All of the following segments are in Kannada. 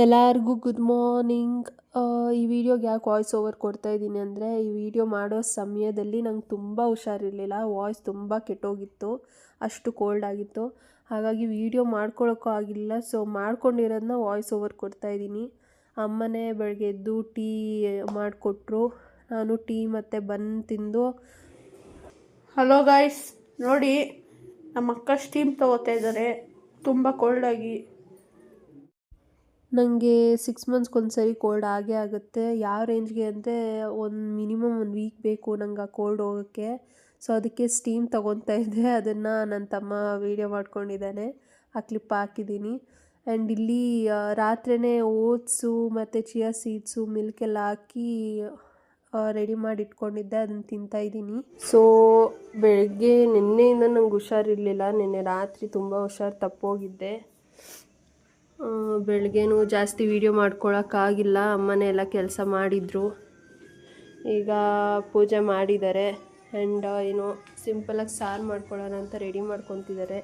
ಎಲ್ಲರಿಗೂ ಗುಡ್ ಮಾರ್ನಿಂಗ್ ಈ ವಿಡಿಯೋಗೆ ಯಾಕೆ ವಾಯ್ಸ್ ಓವರ್ ಕೊಡ್ತಾ ಇದ್ದೀನಿ ಅಂದರೆ, ಈ ವಿಡಿಯೋ ಮಾಡೋ ಸಮಯದಲ್ಲಿ ನಂಗೆ ತುಂಬ ಹುಷಾರಿರಲಿಲ್ಲ. ವಾಯ್ಸ್ ತುಂಬ ಕೆಟ್ಟೋಗಿತ್ತು. ಅಷ್ಟು ಕೋಲ್ಡ್ ಆಗಿತ್ತು. ಹಾಗಾಗಿ ವಿಡಿಯೋ ಮಾಡ್ಕೊಳ್ಳೋಕ್ಕೂ ಆಗಿಲ್ಲ. ಸೊ ಮಾಡ್ಕೊಂಡಿರೋದನ್ನ ವಾಯ್ಸ್ ಓವರ್ ಕೊಡ್ತಾ ಇದ್ದೀನಿ. ಅಮ್ಮನೇ ಬೆಳಗ್ಗೆ ಎದ್ದು ಟೀ ಮಾಡಿಕೊಟ್ರು. ನಾನು ಟೀ ಮತ್ತು ಬನ್ ತಿಂದು. ಹಲೋ ಗಾಯ್ಸ್ ನೋಡಿ ನಮ್ಮ ಅಕ್ಕ ಸ್ಟೀಮ್ ತಗೋತಾ ಇದ್ದಾರೆ. ತುಂಬ ಕೋಲ್ಡಾಗಿ ನನಗೆ ಸಿಕ್ಸ್ ಮಂತ್ಸ್ಗೆ ಸರಿ ಕೋಲ್ಡ್ ಆಗೇ ಆಗುತ್ತೆ. ಯಾವ ರೇಂಜ್ಗೆ ಅಂದರೆ ಒಂದು ಮಿನಿಮಮ್ ಒಂದು ವೀಕ್ ಬೇಕು ನಂಗೆ ಆ ಕೋಲ್ಡ್ ಹೋಗೋಕ್ಕೆ. ಸೊ ಅದಕ್ಕೆ ಸ್ಟೀಮ್ ತೊಗೊತಾ ಇದ್ದೆ. ಅದನ್ನು ನನ್ನ ತಮ್ಮ ವೀಡಿಯೋ ಮಾಡ್ಕೊಂಡಿದ್ದಾನೆ. ಆ ಕ್ಲಿಪ್ ಹಾಕಿದ್ದೀನಿ. ಆ್ಯಂಡ್ ಇಲ್ಲಿ ರಾತ್ರಿಯೇ ಓಟ್ಸು ಮತ್ತು ಚಿಯಾ ಸೀಡ್ಸು ಮಿಲ್ಕ್ ಎಲ್ಲ ಹಾಕಿ ರೆಡಿ ಮಾಡಿ ಇಟ್ಕೊಂಡಿದ್ದೆ. ಅದನ್ನು ತಿಂತಾ ಇದ್ದೀನಿ. ಸೊ ಬೆಳಗ್ಗೆ ನಿನ್ನೆಯಿಂದ ನಂಗೆ ಹುಷಾರಿರಲಿಲ್ಲ. ನಿನ್ನೆ ರಾತ್ರಿ ತುಂಬ ಹುಷಾರು ತಪ್ಪೋಗಿದ್ದೆ ಬೆಳಗ್ಗೆನೂ ಜಾಸ್ತಿ ವೀಡಿಯೋ ಮಾಡ್ಕೊಳಕ್ಕಾಗಿಲ್ಲ. ಅಮ್ಮನೇ ಎಲ್ಲ ಕೆಲಸ ಮಾಡಿದರು. ಈಗ ಪೂಜೆ ಮಾಡಿದ್ದಾರೆ. ಆ್ಯಂಡ್ ಏನು ಸಿಂಪಲಾಗಿ ಸಾರು ಮಾಡ್ಕೊಳ್ಳೋಣ ಅಂತ ರೆಡಿ ಮಾಡ್ಕೊತಿದ್ದಾರೆ.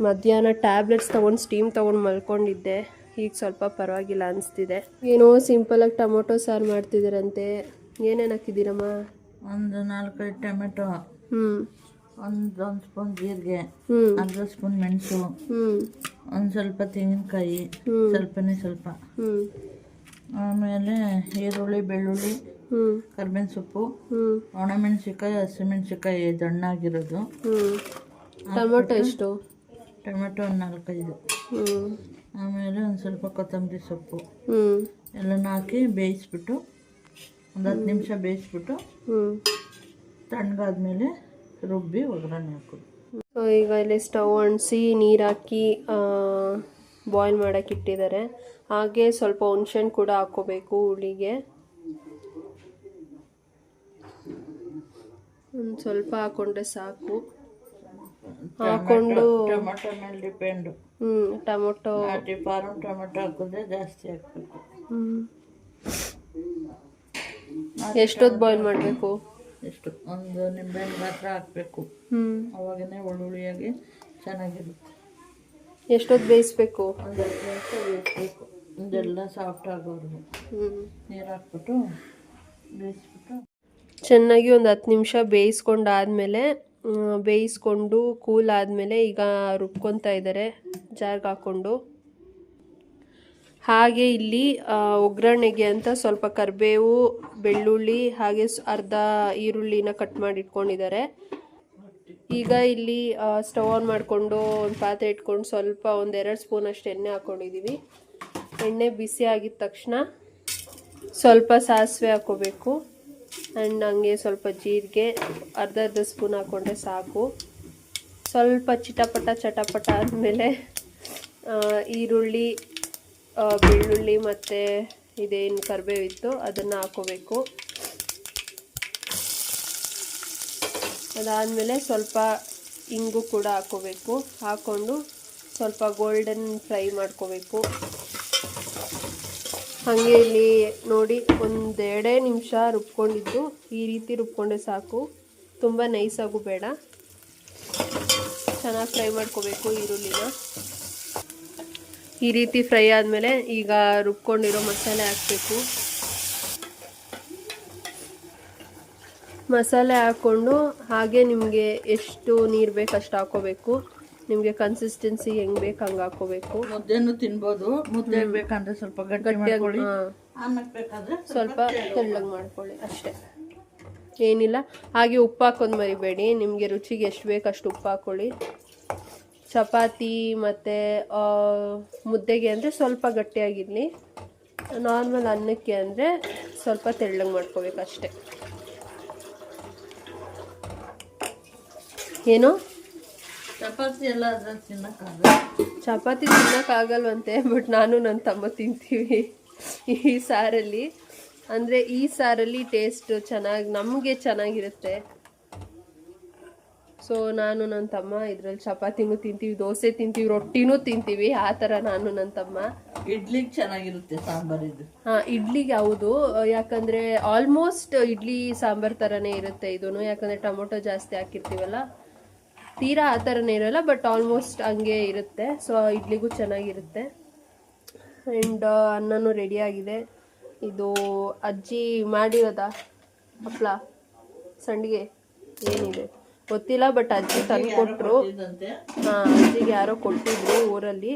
ಮಧ್ಯಾಹ್ನ ಟ್ಯಾಬ್ಲೆಟ್ಸ್ ತೊಗೊಂಡು ಸ್ಟೀಮ್ ತೊಗೊಂಡು ಮಲ್ಕೊಂಡಿದ್ದೆ. ಈಗ ಸ್ವಲ್ಪ ಪರವಾಗಿಲ್ಲ ಅನಿಸ್ತಿದೆ. ಏನೋ ಸಿಂಪಲಾಗಿ ಟೊಮೊಟೊ ಸಾರು ಮಾಡ್ತಿದ್ದಾರಂತೆ. ಏನೇನು ಹಾಕಿದ್ದೀರಮ್ಮ? ಒಂದು ನಾಲ್ಕೈದು ಟೊಮೆಟೊ. ಹ್ಞೂ ಒಂದು ಒಂದು ಸ್ಪೂನ್ ಜೀರಿಗೆ ಅರ್ಧ ಸ್ಪೂನ್ ಮೆಣಸು ಒಂದು ಸ್ವಲ್ಪ ತೆಂಗಿನಕಾಯಿ ಸ್ವಲ್ಪನೇ ಸ್ವಲ್ಪ. ಆಮೇಲೆ ಈರುಳ್ಳಿ ಬೆಳ್ಳುಳ್ಳಿ ಕರ್ಬೇವಿನ ಸೊಪ್ಪು ಹ್ಞೂ ಒಣಮೆಣಸಿನ್ಕಾಯಿ ಹಸಿಮೆಣಸಿನ್ಕಾಯಿ ದಣ್ಣಾಗಿರೋದು. ಟೊಮೆಟೊ ಎಷ್ಟು? ಟೊಮೆಟೊ ಒಂದು ನಾಲ್ಕೈದು. ಆಮೇಲೆ ಒಂದು ಸ್ವಲ್ಪ ಕೊತ್ತಂಬರಿ ಸೊಪ್ಪು. ಎಲ್ಲನೂ ಹಾಕಿ ಬೇಯಿಸ್ಬಿಟ್ಟು ಒಂದು ಹತ್ತು ನಿಮಿಷ ಬೇಯಿಸ್ಬಿಟ್ಟು ತಣ್ಣಗಾದ್ಮೇಲೆ ರುಬ್ಬಿ ಒಗ್ಗರಣೆ ಹಾಕೋದು ಸೊ ಈಗ ಇಲ್ಲಿ ಸ್ಟವ್ ಅಣಿಸಿ ನೀರು ಹಾಕಿ ಬಾಯ್ಲ್ ಮಾಡೋಕೆ ಇಟ್ಟಿದ್ದಾರೆ. ಹಾಗೆ ಸ್ವಲ್ಪ ಹುಣ್ಸೆಹಣ್ಣು ಕೂಡ ಹಾಕ್ಕೋಬೇಕು ಹುಳಿಗೆ. ಒಂದು ಸ್ವಲ್ಪ ಹಾಕೊಂಡ್ರೆ ಸಾಕು. ಹಾಕೊಂಡು ಟೊಮೆಟೊ ಮೇಲೆ ಡಿಪೆಂಡು ಹ್ಞೂ ಟೊಮೊಟೊ ಫಾರಮ್ ಟೊಮೊಟೊ ಹಾಕಿದ್ರೆ ಜಾಸ್ತಿ ಹಾಕಬೇಕು ಹ್ಞೂ ಎಷ್ಟೊತ್ತು ಬಾಯ್ಲ್ ಮಾಡಬೇಕು? ಎಷ್ಟು ಒಂದು ನಿಂಬೆಹಣ್ಣು ಮಾತ್ರ ಹಾಕಬೇಕು. ಅವಾಗನೇ ಒಳ್ಳುಳ್ಳಿಯಾಗಿ ಚೆನ್ನಾಗಿರುತ್ತೆ. ಎಷ್ಟೊತ್ತು ಬೇಯಿಸ್ಬೇಕು? ಒಂದು ಹತ್ತು ನಿಮಿಷ ಬೇಯಿಸ್ಬೇಕು. ಇದೆಲ್ಲ ಸಾಫ್ಟ್ ಆಗೋರು ನೀರು ಹಾಕ್ಬಿಟ್ಟು ಬೇಯಿಸ್ಬಿಟ್ಟು. ಚೆನ್ನಾಗಿ ಒಂದು ಹತ್ತು ನಿಮಿಷ ಬೇಯಿಸ್ಕೊಂಡಾದ್ಮೇಲೆ ಬೇಯಿಸ್ಕೊಂಡು ಕೂಲ್ ಆದಮೇಲೆ ಈಗ ರುಬ್ಕೊತಾ ಇದ್ದಾರೆ ಜಾರ್ಗೆ ಹಾಕ್ಕೊಂಡು ಹಾಗೆ ಇಲ್ಲಿ ಒಗ್ಗರಣೆಗೆ ಅಂತ ಸ್ವಲ್ಪ ಕರಿಬೇವು, ಬೆಳ್ಳುಳ್ಳಿ, ಹಾಗೆ ಅರ್ಧ ಈರುಳ್ಳಿನ ಕಟ್ ಮಾಡಿ ಇಟ್ಕೊಂಡಿದ್ದಾರೆ. ಈಗ ಇಲ್ಲಿ ಸ್ಟವ್ ಆನ್ ಮಾಡಿಕೊಂಡು, ಒಂದು ಪಾತ್ರೆ ಇಟ್ಕೊಂಡು ಸ್ವಲ್ಪ ಒಂದೆರಡು ಸ್ಪೂನ್ ಅಷ್ಟು ಎಣ್ಣೆ ಹಾಕ್ಕೊಂಡಿದ್ದೀವಿ ಎಣ್ಣೆ ಬಿಸಿ ಆಗಿದ ತಕ್ಷಣ ಸ್ವಲ್ಪ ಸಾಸಿವೆ ಹಾಕೋಬೇಕು. ಆ್ಯಂಡ್ ಹಂಗೆ ಸ್ವಲ್ಪ ಜೀರಿಗೆ, ಅರ್ಧ ಅರ್ಧ ಸ್ಪೂನ್ ಹಾಕ್ಕೊಂಡ್ರೆ ಸಾಕು. ಸ್ವಲ್ಪ ಚಿಟಪಟ, ಚಟಪಟ ಆದಮೇಲೆ ಈರುಳ್ಳಿ ಬೆಳ್ಳುಳ್ಳಿ ಮತ್ತು ಇದೇನು ಕರಿಬೇವಿತ್ತು, ಅದನ್ನು ಹಾಕೋಬೇಕು. ಅದಾದಮೇಲೆ ಸ್ವಲ್ಪ ಇಂಗು ಕೂಡ ಹಾಕೋಬೇಕು. ಹಾಕ್ಕೊಂಡು ಸ್ವಲ್ಪ ಗೋಲ್ಡನ್ ಫ್ರೈ ಮಾಡ್ಕೋಬೇಕು. ಹಾಗೆ ಇಲ್ಲಿ ನೋಡಿ ಒಂದೆರಡೇ ನಿಮಿಷ ರುಬ್ಕೊಂಡಿದ್ದು, ಈ ರೀತಿ ರುಬ್ಕೊಂಡೆ ಸಾಕು. ತುಂಬ ನೈಸಾಗೂ ಬೇಡ. ಚೆನ್ನಾಗಿ ಫ್ರೈ ಮಾಡ್ಕೋಬೇಕು ಈರುಳ್ಳಿನ. ಈ ರೀತಿ ಫ್ರೈ ಆದಮೇಲೆ ಈಗ ರುಬ್ಕೊಂಡಿರೋ ಮಸಾಲೆ ಹಾಕಬೇಕು. ಮಸಾಲೆ ಹಾಕ್ಕೊಂಡು ಹಾಗೆ ನಿಮಗೆ ಎಷ್ಟು ನೀರು ಬೇಕು ಅಷ್ಟು ಹಾಕೋಬೇಕು. ನಿಮಗೆ ಕನ್ಸಿಸ್ಟೆನ್ಸಿ ಹೆಂಗೆ ಬೇಕು ಹಂಗೆ ಹಾಕೋಬೇಕು. ಮುದ್ದೆನೂ ತಿನ್ಬೋದು. ಮುದ್ದೆ ಬೇಕಂದ್ರೆ ಸ್ವಲ್ಪ ಗಟ್ಟಿ ಮಾಡ್ಕೊಳ್ಳಿ. ಸ್ವಲ್ಪ ತೆಳ್ಳಗೆ ಮಾಡ್ಕೊಳ್ಳಿ. ಅಷ್ಟೇ. ಏನಿಲ್ಲ. ಹಾಗೆ ಉಪ್ಪು ಹಾಕೊಂಡು ಮರಿಬೇಡಿ. ನಿಮಗೆ ರುಚಿಗೆ ಎಷ್ಟು ಬೇಕು ಅಷ್ಟು ಉಪ್ಪು ಹಾಕ್ಕೊಳ್ಳಿ ಚಪಾತಿ ಮತ್ತು ಮುದ್ದೆಗೆ ಅಂದರೆ ಸ್ವಲ್ಪ ಗಟ್ಟಿಯಾಗಿರಲಿ. ನಾರ್ಮಲ್ ಅನ್ನಕ್ಕೆ ಅಂದರೆ ಸ್ವಲ್ಪ ತೆಳ್ಳಗೆ ಮಾಡ್ಕೋಬೇಕು ಅಷ್ಟೇ ಏನು? ಚಪಾತಿ ಎಲ್ಲ ಚಪಾತಿ ತಿನ್ನೋಕ್ಕಾಗಲ್ವಂತೆ ಬಟ್ ನಾನು ನನ್ನ ತಮ್ಮ ತಿಂತೀವಿ. ಈ ಸಾರಲ್ಲಿ. ಅಂದರೆ ಈ ಸಾರಲ್ಲಿ ಟೇಸ್ಟ್ ಚೆನ್ನಾಗಿ ನಮಗೆ ಚೆನ್ನಾಗಿರುತ್ತೆ. ಸೊ ನಾನು ನನ್ನ ತಮ್ಮ ಇದ್ರಲ್ಲಿ ಚಪಾತಿನೂ ತಿಂತೀವಿ ದೋಸೆ ತಿಂತೀವಿ ರೊಟ್ಟಿನೂ ತಿಂತೀವಿ. ಆ ಥರ ನಾನು ನನ್ನ ತಮ್ಮ. ಇಡ್ಲಿಗೆ ಚೆನ್ನಾಗಿರುತ್ತೆ ಸಾಂಬಾರ್ ಇದು. ಹಾಂ ಇಡ್ಲಿಗೆ ಹೌದು ಯಾಕಂದರೆ ಆಲ್ಮೋಸ್ಟ್ ಇಡ್ಲಿ ಸಾಂಬಾರ್ ಥರನೇ ಇರುತ್ತೆ ಇದೂ ಯಾಕಂದರೆ ಟೊಮೊಟೊ ಜಾಸ್ತಿ ಹಾಕಿರ್ತೀವಲ್ಲ ತೀರಾ ಆ ಥರನೇ ಇರೋಲ್ಲ ಬಟ್ ಆಲ್ಮೋಸ್ಟ್ ಹಂಗೆ ಇರುತ್ತೆ. ಸೊ ಇಡ್ಲಿಗೂ ಚೆನ್ನಾಗಿರುತ್ತೆ. ಆ್ಯಂಡ್ ಅನ್ನನೂ ರೆಡಿಯಾಗಿದೆ ಇದು ಅಜ್ಜಿ ಮಾಡಿರೋದಾ ಹಪ್ಪಳ ಸಂಡಿಗೆ ಏನಿದೆ? ಗೊತ್ತಿಲ್ಲ ಬಟ್ ಅಜ್ಜಿ ತಂದು ಕೊಟ್ರು. ಅಜ್ಜಿಗೆ ಯಾರೋ ಕೊಟ್ಟಿದ್ರು ಊರಲ್ಲಿ.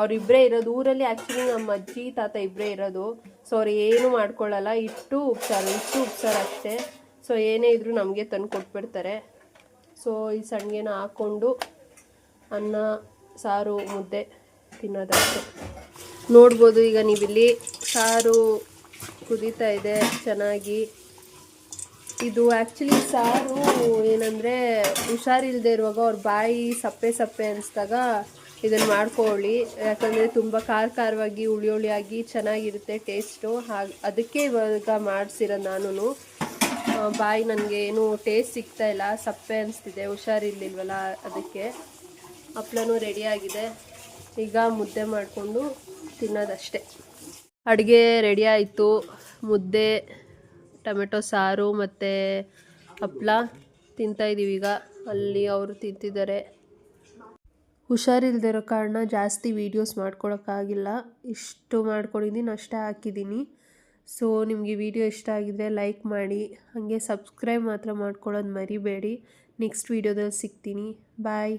ಅವ್ರಿಬ್ರೇ ಇರೋದು. ಊರಲ್ಲಿ ಆಕ್ಚುಲಿ ನಮ್ಮ ಅಜ್ಜಿ ತಾತ ಇಬ್ಬರೇ ಇರೋದು. ಸೊ ಅವ್ರು ಏನು ಮಾಡ್ಕೊಳ್ಳಲ್ಲ ಇಟ್ಟು ಉಪ್ಸಾರು ಇಟ್ಟು ಉಪ್ಸಾರು ಅಷ್ಟೇ. ಸೊ ಏನೇ ಇದ್ರೂ ನಮಗೆ ತಂದು ಕೊಟ್ಬಿಡ್ತಾರೆ. ಸೊ ಈ ಸಂಡಿಗೆನ ಹಾಕ್ಕೊಂಡು ಅನ್ನ ಸಾರು ಮುದ್ದೆ ತಿನ್ನೋದಷ್ಟೇ. ನೋಡ್ಬೋದು ಈಗ ನೀವಿಲ್ಲಿ ಸಾರು ಕುದೀತಾ ಇದೆ ಚೆನ್ನಾಗಿ. ಇದು ಆ್ಯಕ್ಚುಲಿ ಸಾರು ಏನಂದರೆ ಹುಷಾರಿಲ್ಲದೆ ಇರುವಾಗ ಅವ್ರ ಬಾಯಿ ಸಪ್ಪೆ ಸಪ್ಪೆ ಅನಿಸ್ದಾಗ ಇದನ್ನು ಮಾಡ್ಕೊಳ್ಳಿ. ಯಾಕಂದರೆ ತುಂಬ ಖಾರ ಖಾರವಾಗಿ, ಹುಳಿ ಹುಳಿಯಾಗಿ ಚೆನ್ನಾಗಿರುತ್ತೆ ಟೇಸ್ಟು ಹಾಗೆ ಅದಕ್ಕೆ ಇವಾಗ ಮಾಡಿಸಿರೋದು ನಾನು ಬಾಯಿ ನನಗೆ ಏನು ಟೇಸ್ಟ್ ಸಿಗ್ತಾ ಇಲ್ಲ. ಸಪ್ಪೆ ಅನಿಸ್ತಿದೆ, ಹುಷಾರಿರ್ಲಿಲ್ವಲ್ಲ ಅದಕ್ಕೆ. ಹಪ್ಳನೂ ರೆಡಿಯಾಗಿದೆ ಈಗ ಮುದ್ದೆ ಮಾಡಿಕೊಂಡು ತಿನ್ನೋದಷ್ಟೇ. ಅಡುಗೆ ರೆಡಿ ಆಯಿತು. ಮುದ್ದೆ ಟೊಮೆಟೊ, ಸಾರು ಮತ್ತು ಹಪ್ಳ ತಿಂತಾಯಿದ್ದೀವಿ ಈಗ. ಅಲ್ಲಿ ಅವರು ತಿಂತಿದ್ದಾರೆ. ಹುಷಾರಿಲ್ದಿರೋ ಕಾರಣ ಜಾಸ್ತಿ ವೀಡಿಯೋಸ್ ಮಾಡ್ಕೊಳೋಕ್ಕಾಗಿಲ್ಲ. ಇಷ್ಟು ಮಾಡ್ಕೊಂಡಿದ್ದೀನಿ ಅಷ್ಟೇ ಹಾಕಿದ್ದೀನಿ. ಸೊ ನಿಮಗೆ ವಿಡಿಯೋ ಇಷ್ಟ ಆಗಿದ್ದರೆ ಲೈಕ್ ಮಾಡಿ. ಹಾಗೆ ಸಬ್ಸ್ಕ್ರೈಬ್ ಮಾತ್ರ ಮಾಡ್ಕೊಳ್ಳೋದು ಮರಿಬೇಡಿ. ನೆಕ್ಸ್ಟ್ ವೀಡಿಯೋದಲ್ಲಿ ಸಿಗ್ತೀನಿ. ಬಾಯ್